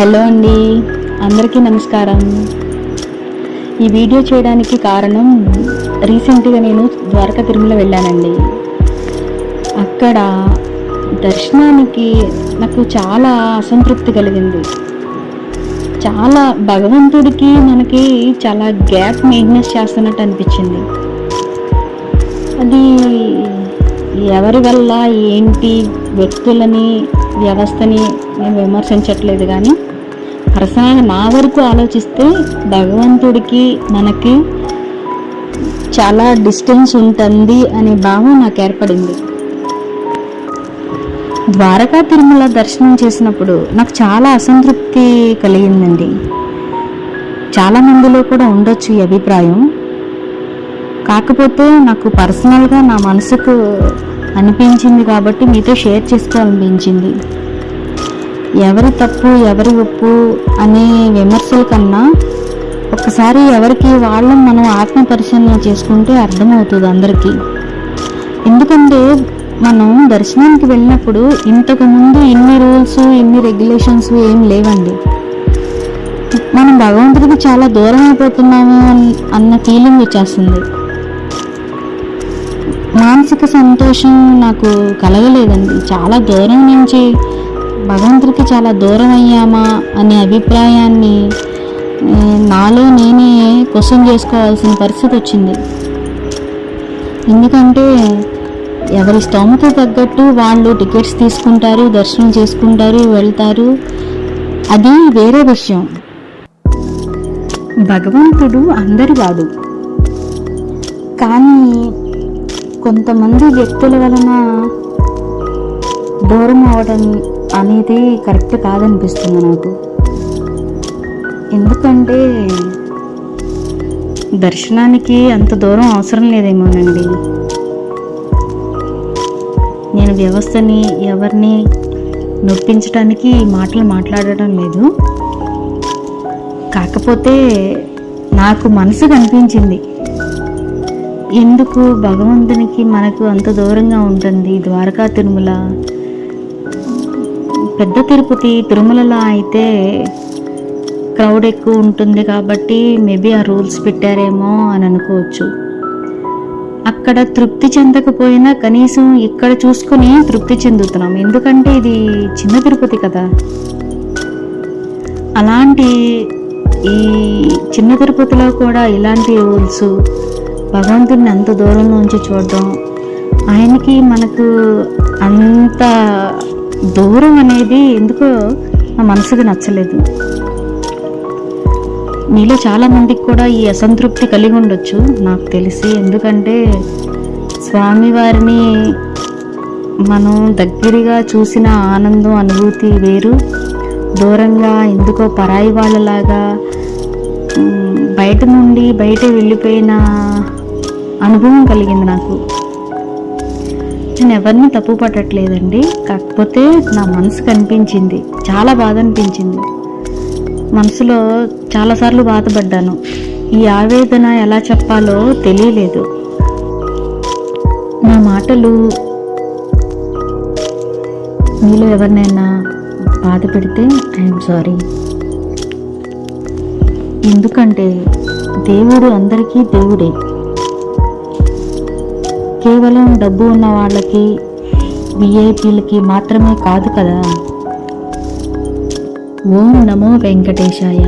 Hello అండి. అందరికీ నమస్కారం. ఈ వీడియో చేయడానికి కారణం రీసెంట్గా నేను ద్వారకా తిరుమల వెళ్ళానండి. అక్కడ దర్శనానికి నాకు చాలా అసంతృప్తి కలిగింది. చాలా భగవంతుడికి మనకి చాలా గ్యాప్ మెయింటెనెన్స్ చేస్తున్నట్టు అనిపించింది. అది ఎవరి వల్ల ఏంటి వ్యక్తులని వ్యవస్థని నేను విమర్శించట్లేదు కానీ పర్సనల్గా నా వరకు ఆలోచిస్తే భగవంతుడికి మనకి చాలా డిస్టెన్స్ ఉంటుంది అనే భావం నాకు ఏర్పడింది. ద్వారకా తిరుమల దర్శనం చేసినప్పుడు నాకు చాలా అసంతృప్తి కలిగిందండి. చాలా మందిలో కూడా ఉండొచ్చు ఈ అభిప్రాయం. కాకపోతే నాకు పర్సనల్గా నా మనసుకు అనిపించింది కాబట్టి మీతో షేర్ చేసుకోవాలనిపించింది. ఎవరి తప్పు ఎవరి ఒప్పు అనే విమర్శల కన్నా ఒకసారి ఎవరికి వాళ్ళని మనం ఆత్మ పరిశీలన చేసుకుంటే అర్థమవుతుంది అందరికీ. ఎందుకంటే మనం దర్శనానికి వెళ్ళినప్పుడు ఇంతకుముందు ఇన్ని రూల్స్ ఇన్ని రెగ్యులేషన్స్ ఏం లేవండి. మనం భగవంతుడికి చాలా దూరం అయిపోతున్నాము అన్- అన్న ఫీలింగ్ వచ్చేస్తుంది. మానసిక సంతోషం నాకు కలగలేదండి. చాలా దూరం నుంచి భగవంతుడికి చాలా దూరం అయ్యామా అనే అభిప్రాయాన్ని నాలో నేనే క్వశ్చన్ చేసుకోవాల్సిన పరిస్థితి వచ్చింది. ఎందుకంటే ఎవరి స్తోమత తగ్గట్టు వాళ్ళు టికెట్స్ తీసుకుంటారు దర్శనం చేసుకుంటారు వెళ్తారు. అది వేరే విషయం. భగవంతుడు అందరి వాడు కానీ కొంతమంది వ్యక్తుల వలన దూరం అవడం అనేది కరెక్ట్ కాదనిపిస్తుంది నాకు. ఎందుకంటే దర్శనానికి అంత దూరం అవసరం లేదేమోనండి. నేను వ్యవస్థని ఎవరిని నొప్పించడానికి ఈ మాటలు మాట్లాడడం లేదు. కాకపోతే నాకు మనసు కనిపించింది. ఎందుకు భగవంతునికి మనకు అంత దూరంగా ఉంటుంది ద్వారకా తిరుమల? పెద్ద తిరుపతి తిరుమలలో అయితే క్రౌడ్ ఎక్కువ ఉంటుంది కాబట్టి మేబీ ఆ రూల్స్ పెట్టారేమో అని అనుకోవచ్చు. అక్కడ తృప్తి చెందకపోయినా కనీసం ఇక్కడ చూసుకుని తృప్తి చెందుతున్నాం. ఎందుకంటే ఇది చిన్న తిరుపతి కదా. అలాంటి ఈ చిన్న తిరుపతిలో కూడా ఇలాంటి రూల్స్ భగవంతుడిని అంత దూరంలో ఉంచి చూడడం ఆయనకి మనకు అంత దూరం అనేది ఎందుకో నా మనసుకు నచ్చలేదు. మీలో చాలా మందికి కూడా ఈ అసంతృప్తి కలిగి ఉండొచ్చు నాకు తెలిసి. ఎందుకంటే స్వామివారిని మనం దగ్గరగా చూసిన ఆనందం అనుభూతి వేరు. దూరంగా ఎందుకో పరాయి వాళ్ళలాగా బయట నుండి బయట వెళ్ళిపోయిన అనుభవం కలిగింది నాకు. నేను ఎవరిని తప్పు పట్టట్లేదండి. కాకపోతే నా మనసు కనిపించింది. చాలా బాధ అనిపించింది. మనసులో చాలాసార్లు బాధపడ్డాను. ఈ ఆవేదన ఎలా చెప్పాలో తెలియలేదు. నా మాటలు మీలో ఎవరినైనా బాధ పెడితే ఐఎమ్ సారీ ఎందుకంటే దేవుడు అందరికీ దేవుడే. కేవలం డబ్బు ఉన్న వాళ్ళకి విఐపీలకి మాత్రమే కాదు కదా? ఓం నమో వెంకటేశాయ.